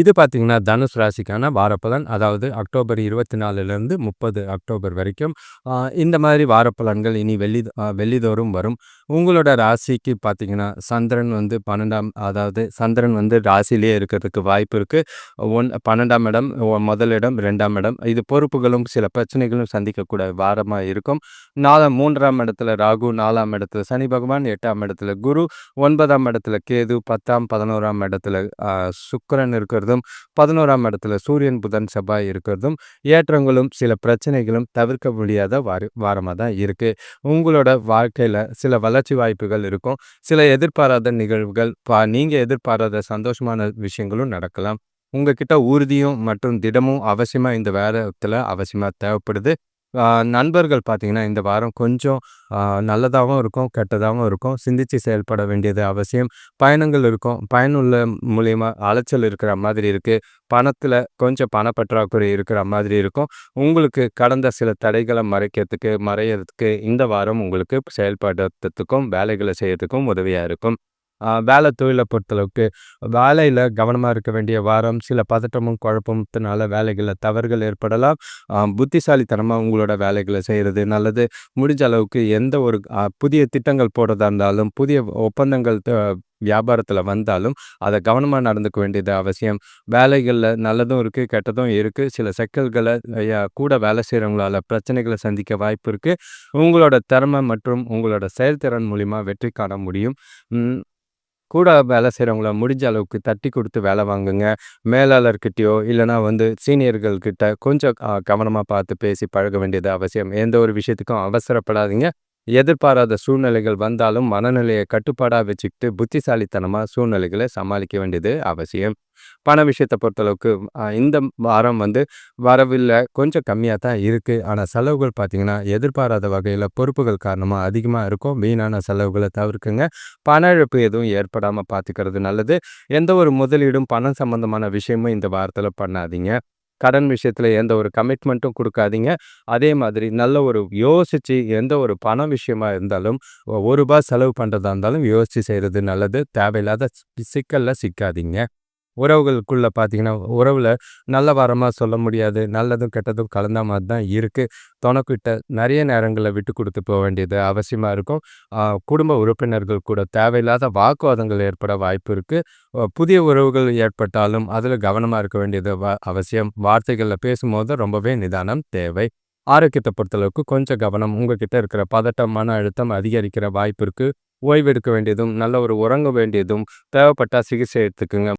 இது பார்த்திங்கன்னா தனுஷ் ராசிக்கான வாரப்பலன். அதாவது அக்டோபர் இருபத்தி நாலுலேருந்து முப்பது அக்டோபர் வரைக்கும் இந்த மாதிரி வாரப்பலன்கள் இனி வெள்ளி வெள்ளிதோறும் வரும். உங்களோட ராசிக்கு பார்த்தீங்கன்னா சந்திரன் வந்து பன்னெண்டாம் அதாவது சந்திரன் வந்து ராசிலேயே இருக்கிறதுக்கு வாய்ப்பு இருக்குது ஒன் பன்னெண்டாம் இடம் முதலிடம் ரெண்டாம் இடம் இது பொறுப்புகளும் சில பிரச்சனைகளும் சந்திக்கக்கூடிய வாரமாக இருக்கும். நாலாம் மூன்றாம் இடத்துல ராகு நாலாம் இடத்துல சனி பகவான் எட்டாம் இடத்துல குரு ஒன்பதாம் இடத்துல கேது பத்தாம் பதினோராம் இடத்துல சுக்கரன் இருக்கிற இருக்கிறதும் பதினோராம் இடத்துல சூரியன் புதன் செவ்வாய் இருக்கிறதும் ஏற்றங்களும் சில பிரச்சனைகளும் தவிர்க்க முடியாத வார வாரமாக தான் இருக்குது உங்களோட வாழ்க்கையில் சில வளர்ச்சி வாய்ப்புகள் இருக்கும். சில எதிர்பாராத நிகழ்வுகள் பா நீங்கள் எதிர்பாராத சந்தோஷமான விஷயங்களும் நடக்கலாம். உங்ககிட்ட உறுதியும் மற்றும் திடமும் அவசியமாக இந்த வேரத்தில் அவசியமாக தேவைப்படுது. நண்பர்கள் பார்த்தீங்கன்னா இந்த வாரம் கொஞ்சம் நல்லதாகவும் இருக்கும் கெட்டதாகவும் இருக்கும். சிந்தித்து செயல்பட வேண்டியது அவசியம். பயணங்கள் இருக்கும். பயனுள்ள மூலியமாக அலைச்சல் இருக்கிற மாதிரி இருக்குது பணத்தில் கொஞ்சம் பணப்பற்றாக்குறை இருக்கிற மாதிரி இருக்கும். உங்களுக்கு கடந்த சில தடைகளை மறைக்கிறதுக்கு மறையிறதுக்கு இந்த வாரம் உங்களுக்கு செயல்படுறதுக்கும் வேலைகளை செய்யறதுக்கும் உதவியாக இருக்கும். வேலை தொழிலை பொறுத்தளவுக்கு வேலையில் கவனமாக இருக்க வேண்டிய வாரம் சில பதட்டமும் குழப்பத்தினால வேலைகளில் தவறுகள் ஏற்படலாம். புத்திசாலித்தனமாக உங்களோட வேலைகளை செய்கிறது நல்லது. முடிஞ்ச அளவுக்கு எந்த ஒரு புதிய திட்டங்கள் போடுறதா இருந்தாலும் புதிய ஒப்பந்தங்கள் வியாபாரத்தில் வந்தாலும் அதை கவனமாக நடந்துக்க வேண்டியது அவசியம். வேலைகளில் நல்லதும் இருக்குது கெட்டதும் இருக்குது சில சிக்கல்களை கூட வேலை செய்கிறவங்களால பிரச்சனைகளை சந்திக்க வாய்ப்பு இருக்குது உங்களோட திறமை மற்றும் உங்களோட செயல்திறன் மூலிமா வெற்றி காண முடியும். கூட வேலை செய்கிறவங்கள முடிஞ்ச அளவுக்கு தட்டி கொடுத்து வேலை வாங்குங்க. மேலாளர்கிட்டயோ இல்லைனா வந்து சீனியர்கள்கிட்ட கொஞ்சம் கவனமாக பார்த்து பேசி பழக வேண்டியது அவசியம். எந்த ஒரு விஷயத்துக்கும் அவசரப்படாதீங்க. எதிர்பாராத சூழ்நிலைகள் வந்தாலும் மனநிலையை கட்டுப்பாடாக வச்சுக்கிட்டு புத்திசாலித்தனமாக சூழ்நிலைகளை சமாளிக்க வேண்டியது அவசியம். பண விஷயத்தை பொறுத்தளவுக்கு இந்த வாரம் வந்து வரவில்லை. கொஞ்சம் கம்மியாக தான் இருக்குது ஆனால் செலவுகள் பார்த்திங்கன்னா எதிர்பாராத வகையில் பொறுப்புகள் காரணமாக அதிகமாக இருக்கும். வீணான செலவுகளை தவிர்க்குங்க. பண இழப்பு எதுவும் ஏற்படாமல் பார்த்துக்கிறது நல்லது. எந்த ஒரு முதலீடும் பணம் சம்மந்தமான விஷயமும் இந்த வாரத்தில் பண்ணாதீங்க. கடன் விஷயத்தில் எந்த ஒரு கமிட்மெண்ட்டும் கொடுக்காதீங்க. அதே மாதிரி நல்ல ஒரு யோசித்து எந்த ஒரு பண விஷயமா இருந்தாலும் ஒரு ரூபாய் செலவு பண்ணுறதா இருந்தாலும் யோசித்து செய்கிறது நல்லது. தேவையில்லாத சிக்கலில் சிக்காதீங்க. உறவுகளுக்குள்ளே பார்த்தீங்கன்னா உறவில் நல்ல வாரமாக சொல்ல முடியாது. நல்லதும் கெட்டதும் கலந்த மாதிரி தான் இருக்குது துணைக்கிட்ட நிறைய நேரங்களில் விட்டு கொடுத்து போக வேண்டியது அவசியமாக இருக்கும். குடும்ப உறுப்பினர்கள் கூட தேவையில்லாத வாக்குவாதங்கள் ஏற்பட வாய்ப்பு இருக்குது புதிய உறவுகள் ஏற்பட்டாலும் அதில் கவனமாக இருக்க வேண்டியது அவசியம். வார்த்தைகளில் பேசும்போது ரொம்பவே நிதானம் தேவை. ஆரோக்கியத்தை பொறுத்தளவுக்கு கொஞ்சம் கவனம் உங்ககிட்ட இருக்கிற பதட்டம் மன அழுத்தம் அதிகரிக்கிற வாய்ப்பு இருக்குது ஓய்வெடுக்க வேண்டியதும் நல்ல ஒரு உறங்க வேண்டியதும் தேவைப்பட்டால் சிகிச்சை எடுத்துக்குங்க.